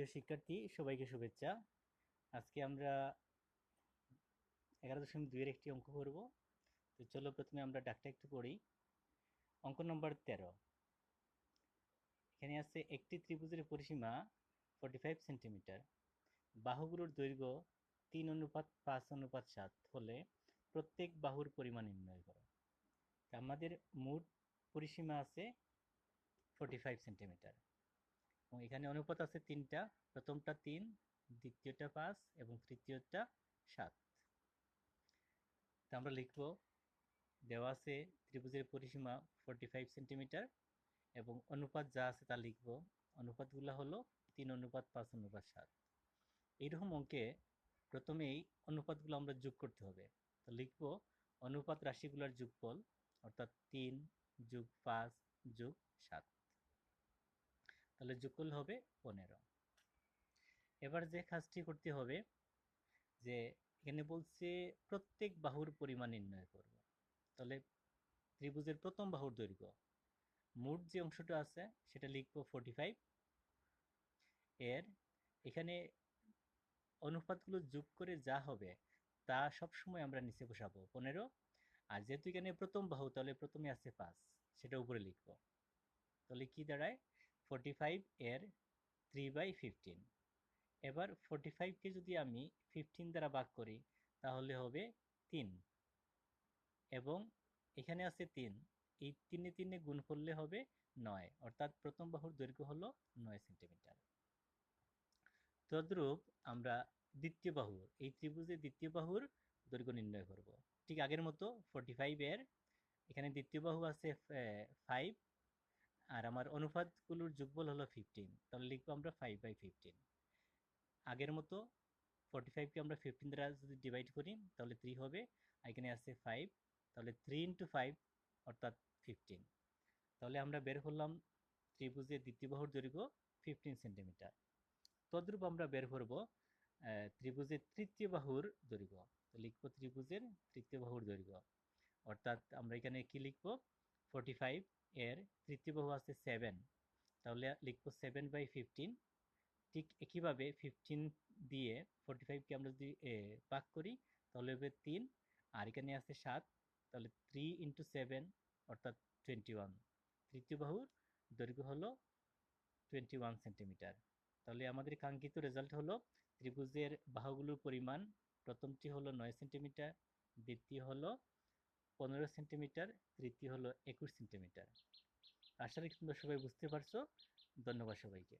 প্রিয় শিক্ষার্থী, সবাইকে শুভেচ্ছা। আজকে আমরা এগারো দশমিক দুইয়ের একটি অঙ্ক করব। তো চলো প্রথমে আমরা ডাকটা একটু পড়ি। অঙ্ক নম্বর তেরো। এখানে আছে একটি ত্রিভুজের পরিসীমা ফর্টি ফাইভ সেন্টিমিটার বাহুগুলোর দৈর্ঘ্য তিন অনুপাত পাঁচ অনুপাত সাত হলে প্রত্যেক বাহুর পরিমাণ নির্ণয় করো। আমাদের মোট পরিসীমা আছে ফর্টি ফাইভ সেন্টিমিটার এবং এখানে অনুপাত আছে তিনটা। প্রথমটা তিন, দ্বিতীয়টা পাঁচ এবং তৃতীয়টা সাত। তা আমরা লিখব, দেওয়া আছে ত্রিভুজের পরিসীমা ফর্টি ফাইভ সেন্টিমিটার এবং অনুপাত যা আছে তা লিখব। অনুপাতগুলো হলো তিন অনুপাত পাঁচ অনুপাত সাত। এইরকম অঙ্কে প্রথমেই অনুপাতগুলো আমরা যোগ করতে হবে। তো লিখব, অনুপাত রাশিগুলোর যোগফল অর্থাৎ তিন যোগ পাঁচ যোগ সাত। তাহলে যোগফল হবে পনেরো। এবার যে কাজটি করতে হবে, যে এখানে বলছে প্রত্যেক বাহুর পরিমাণ নির্ণয় করব। তাহলে ত্রিভুজের প্রথম বাহুর দৈর্ঘ্য, মোট যে অংশটা আছে সেটা লিখব ফোর্টি ফাইভ এর এখানে অনুপাতগুলো যোগ করে যা হবে তা সবসময় আমরা নিচে বসাবো পনেরো। আর যেহেতু এখানে প্রথম বাহু, তাহলে প্রথমে আছে পাঁচ, সেটা উপরে লিখব। তাহলে কি দাঁড়ায়? ফোর্টি ফাইভ এর থ্রি বাই ফিফটিন এবার ফোর্টি ফাইভকে যদি আমি ফিফটিন দ্বারা ভাগ করি, তাহলে হবে তিন। এবং এখানে আছে তিন। এই তিনে তিনে গুণ করলে হবে নয়। অর্থাৎ প্রথম বাহুর দৈর্ঘ্য হলো নয় সেন্টিমিটার। তদ্রূপ আমরা দ্বিতীয় বাহুর এই ত্রিভুজের দ্বিতীয় বাহুর দৈর্ঘ্য নির্ণয় করব। ঠিক আগের মতো ফোর্টি ফাইভের এখানে দ্বিতীয় বাহু আছে ফাইভ আর আমার অনুপাতগুলোর যুগবল হলো ফিফটিন তাহলে লিখব আমরা ফাইভ বাই ফিফটিন আগের মতো ফোর্টি ফাইভকে আমরা ফিফটিন দ্বারা যদি ডিভাইড করি, তাহলে থ্রি হবে এখানে আছে ফাইভ তাহলে থ্রি ইন্টু ফাইভ অর্থাৎ ফিফটিন তাহলে আমরা বের করলাম ত্রিভুজের দ্বিতীয় বাহুর দৈর্ঘ্য ফিফটিন সেন্টিমিটার তদ্রূপ আমরা বের করব ত্রিভুজের তৃতীয় বাহুর দৈর্ঘ্য। তো লিখব ত্রিভুজের তৃতীয় বাহুর দৈর্ঘ্য। অর্থাৎ আমরা এখানে কি লিখব? ফোর্টি ফাইভ এর তৃতীয় বাহু আছে সেভেন তাহলে লিখব সেভেন বাই ফিফটিন ঠিক একইভাবে ফিফটিন দিয়ে ফোর্টি ফাইভকে আমরা যদি পাক করি, তাহলে হবে তিন। আর এখানে আছে সাত। তাহলে থ্রি ইন্টু সেভেন অর্থাৎ টোয়েন্টি ওয়ান তৃতীয় বাহুর দৈর্ঘ্য হলো টোয়েন্টি ওয়ান সেন্টিমিটার তাহলে আমাদের কাঙ্ক্ষিত রেজাল্ট হলো ত্রিভুজের বাহুগুলোর পরিমাণ প্রথমটি হলো নয় সেন্টিমিটার দ্বিতীয় হলো পনেরো সেন্টিমিটার তৃতীয় হলো একুশ সেন্টিমিটার। আশা রাখি তোমরা সবাই বুঝতে পারছ। ধন্যবাদ সবাইকে।